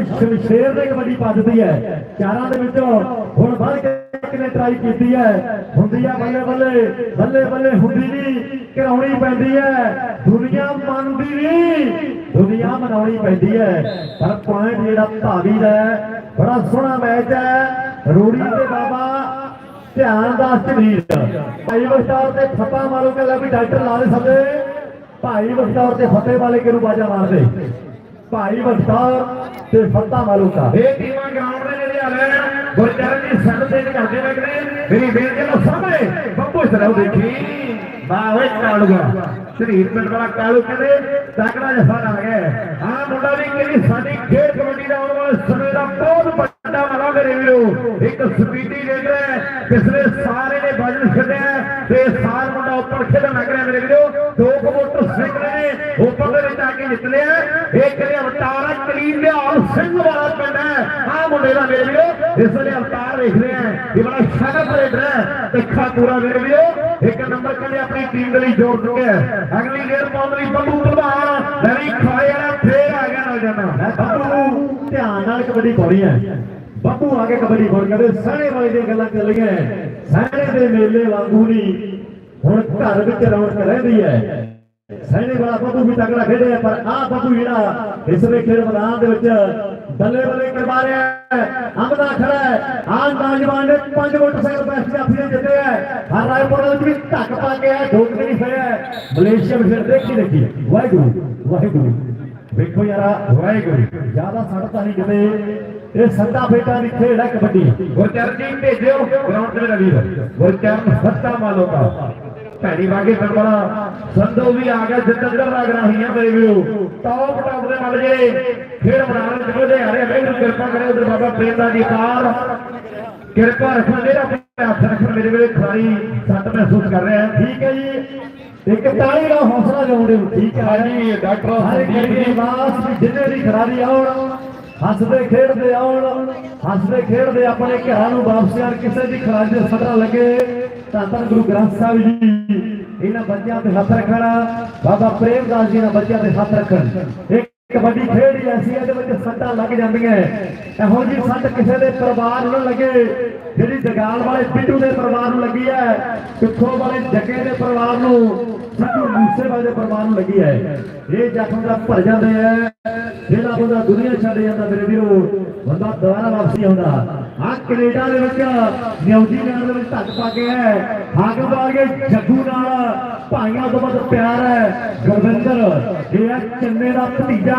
ਹੁਣ ਸ਼ਮਸ਼ੇਰ ਦੇ ਕਬੱਡੀ ਵੱਜਦੀ ਹੈ। ਚਾਰਾਂ ਦੇ ਵਿੱਚੋਂ ਹੁਣ ਵੱਧ ਕੇ ਨੇ ਟਰਾਈ ਕੀਤੀ ਹੈ। ਹੁੰਦੀ ਆ ਬੱਲੇ ਬੱਲੇ ਬੱਲੇ ਬੱਲੇ ਹੁੰਦੀ ਨਹੀਂ ਕਰਾਉਣੀ ਪੈਂਦੀ ਹੈ। ਦੁਨੀਆ ਮੰਨਦੀ ਨਹੀਂ ਦੁਨੀਆ ਮਨਾਉਣੀ ਪੈਂਦੀ ਹੈ। ਪਰ ਪੁਆਇੰਟ ਜਿਹੜਾ ਧਾਵੀ ਦਾ ਬੜਾ ਸੋਹਣਾ ਮੈਚ ਹੈ। ਰੂੜੀ ਤੇ ਬਾਬਾ ਧਿਆਨ ਦਾ ਝਵੀਰ ਭਾਈ ਬਖਤੌਰ ਤੇ ਫੱਪਾ ਮਾਰੋ ਕਹਿੰਦਾ ਵੀ ਡਾਕਟਰ ਲਾ ਦੇ ਸਭੇ ਭਾਈ ਬਖਤੌਰ ਤੇ ਫੱਤੇ ਵਾਲੇ ਕਿਹਨੂੰ ਬਾਜਾ ਮਾਰਦੇ? ਭਾਈ ਬਖਤੌਰ ਤੇ ਫੱਤਾ ਮਾਲੂਕਾ ਇਹ ਟੀਮਾਂ ਗਰਾਊਂਡ ਦੇ ਨੇੜੇ ਆ ਲੈਣ ਗੁਰਚਰਨ ਜੀ ਸੱਟ ਤੇ ਕਰਦੇ ਲੱਗਦੇ ਮੇਰੀ ਬੇਨਤੀ ਨੂੰ ਸਾਹਮਣੇ। ਬੱਬੂ ਸਰਾਉ ਦੇਖੀ। ਵਾਹ ਓਏ ਕਾਲੂਗਾ ਸਰੀਰ ਪਿੰਡ ਵਾਲਾ ਕਾਲੂ ਕਹਿੰਦੇ, ਤਕੜਾ ਜਿਹਾ ਆ ਗਿਆ ਆਹ ਮੁੰਡਾ ਵੀ ਕਿਹੜੀ ਸਾਡੀ ਖੇਡ ਕਬੱਡੀ ਦਾ ਆਉਣ ਵਾਲੇ ਸਮੇਂ ਦਾ ਬਹੁਤ ਵੱਡਾ ਮਾਲਾ ਮੇਰੇ ਵੀਰੋ। ਇੱਕ ਸਪੀਡੀ ਲੀਡਰ ਹੈ ਪਿਛਲੇ ਸਾਰੇ ਨੇ ਵਜਨ ਛੱਡਿਆ ਤੇ ਸਾਰ ਮੁੰਡਾ ਖੇਡਣ ਲੱਗ ਰਿਹਾ ਮੇਰੇ ਵੀਰੋ। ਦੋ ਕੁ ਮੋਟਰਸਾਈਕਲ ਨੇ। ਉੱਪਰ ਦੇ ਵਿੱਚ ਆ ਕੇ ਜਿੱਤ ਲਿਆ ਇਹ ਕਿਹੜੇ ਅਵਤਾਰ ਹੈ ਕਲੀਨ ਲਿਆਲ ਸਿੰਘ ਵਾਲਾ ਪਿੰਡ ਹੈ। ਆਹ ਮੁੰਡੇ ਦਾ ਮੇਰੇ ਵੀਰੋ। ਇਸ ਵੇਲੇ ਅਵਤਾਰ ਵੇਖ ਰਹੇ ਆ। ਇਹ ਬੜਾ ਸ਼ਾਨਦਾਰ ਰੇਡਰ ਹੈ। ਤਿੱਖਾ ਪੂਰਾ ਮੇਰੇ ਵੀਰੋ। ਇੱਕ ਨੰਬਰ ਕਹਿੰਦੇ ਆਪਣੀ ਟੀਮ ਦੇ ਲਈ ਜੋੜ ਚੁੱਕਿਆ ਅਗਲੀ ਗੇਰ ਪਾਉਣ ਲਈ ਬੱਬੂ ਪ੍ਰਧਾਨ ਨਹੀਂ ਖਾਏ ਵਾਲਾ ਫੇਰ ਆ ਗਿਆ ਨਾਲ ਜਾਣਾ ਬੱਬੂ, ਧਿਆਨ ਨਾਲ ਕਬੱਡੀ ਪਾਉਣੀ ਹੈ। ਬੱਬੂ ਆ ਕੇ ਕਬੱਡੀ ਪਾਉਣ ਕਹਿੰਦੇ ਸਹਿਣੇ ਵਾਲੇ ਦੀਆਂ ਗੱਲਾਂ ਚੱਲੀਆਂ ਸਹਿਣੇ ਦੇ ਮੇਲੇ ਵਾਂਗੂ ਨਹੀਂ। ਹੁਣ ਘਰ ਵਿੱਚ ਰੌਣਕ ਰਹਿੰਦੀ ਹੈ। ਸਹਿਣੇ ਵਾਲਾ ਬੱਬੂ ਵੀ ਤਗੜਾ ਖੇਡਿਆ ਪਰ ਆਹ ਬੱਬੂ ਜਿਹੜਾ ਇਸ ਵੇ ਖੇਡ ਮੈਦਾਨ ਦੇ ਵਿੱਚ ਬੱਲੇ ਬੱਲੇ ਕਰਵਾ ਰਿਹਾ ਹੈ। ਅੰਬਦਾ ਖੜਾ ਹੈ। ਆਹ ਨੌਜਵਾਨ ਨੇ ਪੰਜ ਮੋਟਰਸਾਈਕਲ ਬੈਸਟ ਜਾਫੀ ਜਿੱਤੇ ਹੈ। ਹਰ ਰਾਏਪੁਰ ਦੇ ਵਿੱਚ ਧੱਕ ਪਾ ਕੇ ਆਇਆ ਠੋਕ ਨਹੀਂ ਹੋਇਆ ਮਲੇਸ਼ੀਆ ਵਿੱਚ ਫਿਰ ਦੇਖੀ ਦੇਖੀ ਵਾਹਿਗੁਰੂ ਵਾਹਿਗੁਰੂ। ਵੇਖੋ ਯਾਰਾ, ਵਾਹਿਗੁਰੂ। ਜ਼ਿਆਦਾ ਸੱਟ ਤਾਂ ਨਹੀਂ ਕਿਤੇ ਇਹ ਸੱਟਾ ਫੇਟਾ ਦੀ ਖੇਡ ਹੈ ਕਬੱਡੀ। ਗੁਰਚਰਨ ਜੀ ਭੇਜਿਓ ਗਰਾਊਂਡ ਤੇ ਮੇਰਾ ਗੁਰਚਰਨ ਸੱਤਾ ਮਾਲੋ ਭੈਣੀ ਵਾਗੇ ਵਾਲਾ। ਸੰਧੂ ਵੀ ਆ ਗਿਆ ਜਿੱਦਣ ਲੱਗ ਰਹੀਆਂ ਮੇਰੇ ਵੀਰੋ ਟੌਪ ਟੌਪ ਦੇ ਮੱਲ ਜੇ। ਮੈਦਾਨ ਵਿੱਚ ਵਧੇ ਆ ਰਹੇ ਵੈਗੁਰੂ ਕਿਰਪਾ ਕਰੇ ਉਧਰ ਬਾਬਾ ਪ੍ਰੇਮ ਦਾ ਜੀ ਕਾਰ ਕਿਰਪਾ ਰੱਖਣ ਜਿਹੜਾ ਹੱਥ ਰੱਖਣ ਮੇਰੇ ਵੇਲੇ ਖਿਡਾਰੀ ਸੱਟ ਮਹਿਸੂਸ ਕਰ ਰਿਹਾ ਠੀਕ ਹੈ ਜੀ। ਇੱਕ ਤਾਲੀ ਦਾ ਹੌਸਲਾ ਹੋ ਠੀਕ ਹੈ। ਹਾਂਜੀ ਡਾਕਟਰ ਹਰ ਸੰਦੀਪ ਜੀ। ਬਾਸ ਜਿੰਨੇ ਵੀ ਖਿਡਾਰੀ ਆਉਣ ਹੱਸਦੇ ਖੇਡਦੇ ਆਉਣ ਹੱਸਦੇ ਖੇਡਦੇ ਆਪਣੇ ਘਰਾਂ ਨੂੰ ਵਾਪਸ ਜਾਣ ਕਿਸੇ ਦੀ ਖਿਡਾਰੀ ਦੇ ਸੱਟਾਂ ਲੱਗੇ। ਤਾਂ ਧੰਨ ਗੁਰੂ ਗ੍ਰੰਥ ਸਾਹਿਬ ਜੀ, ਇਹਨਾਂ ਬੱਚਿਆਂ ਤੇ ਹੱਥ ਰੱਖਣਾ, ਬਾਬਾ ਪ੍ਰੇਮਦਾਸ ਜੀ ਇਹਨਾਂ ਬੱਚਿਆਂ ਤੇ ਹੱਥ ਰੱਖਣ। ਇੱਕ ਕਬੱਡੀ ਖੇਡ ਹੀ ਐਸੀ ਹੈ ਜਿਹਦੇ ਵਿੱਚ ਸੱਟਾਂ ਲੱਗ ਜਾਂਦੀਆਂ ਇਹੋ ਜੀ ਸੱਟ ਕਿਸੇ ਦੇ ਪਰਿਵਾਰ ਨੂੰ ਲੱਗੇ, ਜਿਹੜੀ ਜਗਾਲ ਵਾਲੇ ਪਿੱਟੂ ਦੇ ਪਰਿਵਾਰ ਨੂੰ ਲੱਗੀ ਹੈ ਪਿੱਥੋਂ ਵਾਲੇ ਜੱਗੇ ਦੇ ਪਰਿਵਾਰ ਨੂੰ, ਸਿੱਧੂ ਮੂਸੇਵਾਲੇ ਦੇ ਪਰਿਵਾਰ ਨੂੰ ਲੱਗੀ ਹੈ ਇਹ ਜ਼ਖਮ ਦਾ ਭਰ ਜਾਂਦੇ ਹੈ ਜਿਹੜਾ ਬੰਦਾ ਦੁਨੀਆ ਛੱਡ ਜਾਂਦਾ ਮੇਰੇ ਵੀਰੋ, ਬੰਦਾ ਦੁਬਾਰਾ ਵਾਪਸੀ ਆਉਂਦਾ। ਆ ਕੈਨੇਡਾ ਦੇ ਵਿੱਚ, ਨਿਊਜ਼ੀਲੈਂਡ ਦੇ ਵਿੱਚ ਧੱਕ ਪਾ ਕੇ ਹੈ। ਹਾਕਮ ਵਾਲੇ ਜੱਗੂ ਨਾਲ ਭਾਈਆਂ ਤੋਂ ਵੱਧ ਪਿਆਰ ਹੈ। ਗੁਰਵਿੰਦਰ, ਇਹ ਹੈ ਚੰਨੇ ਦਾ ਭਤੀਜਾ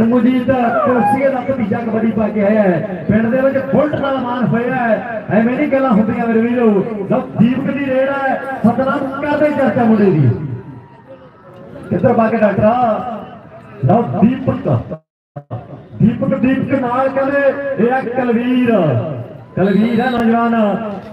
ਮੁਜੀਦ ਕੋਸੀਏ ਦਾ ਭਤੀਜਾ ਕਬੱਡੀ ਪਾ ਕੇ ਆਇਆ ਹੈ। ਪਿੰਡ ਦੇ ਵਿੱਚ ਬੁਲਟ ਨਾਲ ਮਾਨ ਹੋਇਆ ਹੈ। ਐਵੇਂ ਨਹੀਂ ਗੱਲਾਂ ਹੁੰਦੀਆਂ ਮੇਰੇ ਵੀਰੋ। ਲਓ, ਦੀਪਕ ਦੀ ਰੇੜ ਹੈ। ਸਤਨਾਮ ਕਰਦੇ ਚਰਚਾ ਮੁੰਡੇ ਦੀ। ਕਿੱਧਰ ਪਾ ਕੇ ਡਾਕਟਰ? ਲਓ, ਦੀਪਕ। ਦੀਪਕ ਦੀਪਕ ਨਾਲ ਕਹਿੰਦੇ, ਇਹ ਹੈ ਕਲਵੀਰ। ਕਲਵੀਰ ਹੈ ਨੌਜਵਾਨ।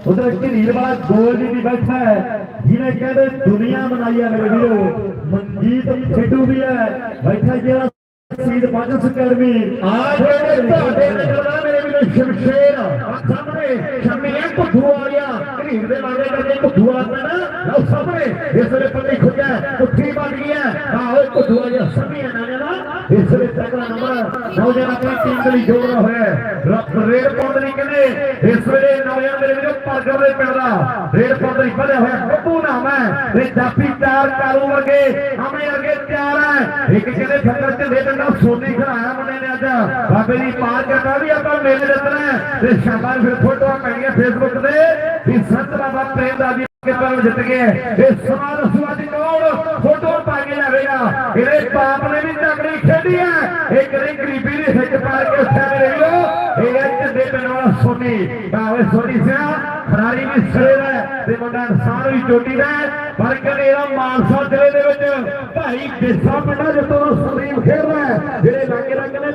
ਉਧਰ ਢੀਰ ਵਾਲਾ ਗੋਲ ਜੀ ਵੀ ਬੈਠਾ ਹੈ। ਜਿਹਨੇ ਕਹਿੰਦੇ, ਦੁਨੀਆ ਬਣਾਈ ਹੈ ਮੇਰੇ ਵੀਰੋ। ਮਨਜੀਤ ਖੇਡੂ ਵੀ ਹੈ। ਬੈਠਾ ਜਿਹੜਾ ਸੀਦ ਪਾਜਸ ਅਕੈਡਮੀ ਆ ਜਿਹੜੇ ਤੁਹਾਡੇ ਨਜ਼ਰ ਮੇਰੇ ਵੀਰੋ, ਸ਼ਮਸ਼ੇਰ। ਆਹ ਸਾਹਮਣੇ ਸ਼ਮੀਆਂ ਭੁੱਖੂ ਆ ਗਿਆ ਘਰੀਰ ਦੇ ਲਾਗੇ ਕਰਕੇ ਭੁੱਖੂ ਆ ਗਿਆ ਨਾ ਲਓ ਸਾਹਮਣੇ, ਇਸ ਵੇਲੇ ਪੱਲੇ ਖੁੱਲਿਆ ਪੁੱਠੀ ਬਣ ਗਈ ਹੈ ਆਹੋ ਭੁੱਖੂ ਆ ਗਿਆ ਸਮੀਆਂ ਨਾ ਨਾ ਇਸ ਵੇਲੇ ਤਕੜਾ ਨੰਬਰ ਨੌਜਵਾਨ ਆਪਣੀ ਟੀਮ ਦੇ ਲਈ ਜੋੜਦਾ ਹੋਇਆ ਰੇਡ ਪਾਉਂਦੇ ਕਹਿੰਦੇ। ਇਸ ਵੇਲੇ ਨੌਜਵਾਨ ਮੇਰੇ ਵੀਰੋ ਪਰਗਰ ਦੇ ਪਿੰਡ ਦਾ ਰੇਡ ਪਾਉਂਦੇ ਵਧਿਆ ਹੋਇਆ। ਬੱਬੂ ਨਾਮ ਹੈ। ਤੇ ਜਾਫੀ ਚਾਰ ਕਾਲੂ ਵਰਗੇ ਹਮੇ ਵਰਗੇ ਤਿਆਰ ਹੈ। ਇੱਕ ਕਹਿੰਦੇ ਫੱਕਰ ਤੇ ਦੇ ਪਿੰਡਾ ਸੋਨੀ ਖੜਾਇਆ ਮੁੰਡੇ ਨੇ ਅੱਜ। ਬਾਬੇ ਦੀ ਪਾਰ ਕਰਦਾ ਵੀ ਆਪਾਂ ਮੇਲੇ ਦਿੱਤਣਾ ਤੇ ਸ਼ਾਬਾਸ਼ ਫਿਰ ਫੋਟੋਆਂ ਪੈਣੀਆਂ ਫੇਸਬੁੱਕ ਤੇ ਵੀ ਸੰਤ ਬਾਬਾ ਪ੍ਰੇਮ ਦਾ ਜੀ ਕੇ ਪਰ ਜਿੱਤ ਗਏ ਇਹ ਸਮਾਂ ਰਸੂਆ ਕੌਣ ਫੋਟੋ ਪਾ ਕੇ ਜਾਵੇਗਾ ਇਹਦੇ ਬਾਪ ਨੇ ਵੀ ਤਕੜੀ ਖੇਡੀ ਹੈ। ਇਹ ਕਦੇ ਗਰੀਬੀ ਭਾਵੇਂ ਸੋਨੀ ਸਿਆ ਖਿਡਾਰੀ ਵੀ ਸਿਰੇ ਦਾ ਤੇ ਮੁੰਡਾ ਇਨਸਾਨ ਵੀ ਚੋਟੀ ਦਾ ਪਰ ਕਹਿੰਦੇ ਮਾਨਸਾ ਜ਼ਿਲ੍ਹੇ ਦੇ ਵਿੱਚ ਭਾਈ ਦੇਸਾ ਪਿੰਡਾ ਜਿੱਤੋਂ ਦਾ ਖੇਡਦਾ ਜਿਹੜੇ ਰੰਗ ਰੰਗ ਨੇ